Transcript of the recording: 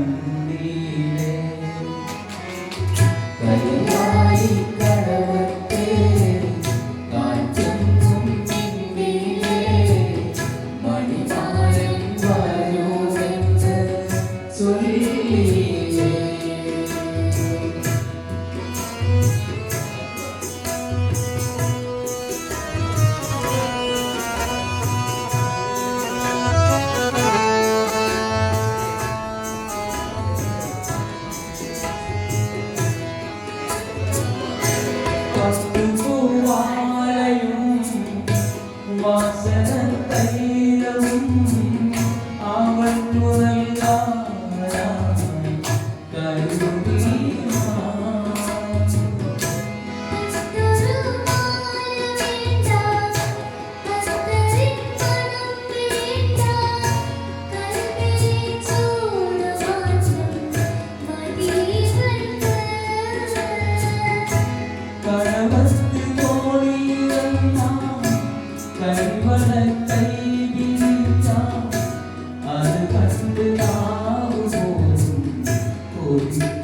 കണ്ണീനെ പട്ടുപൂവാലയും വാസന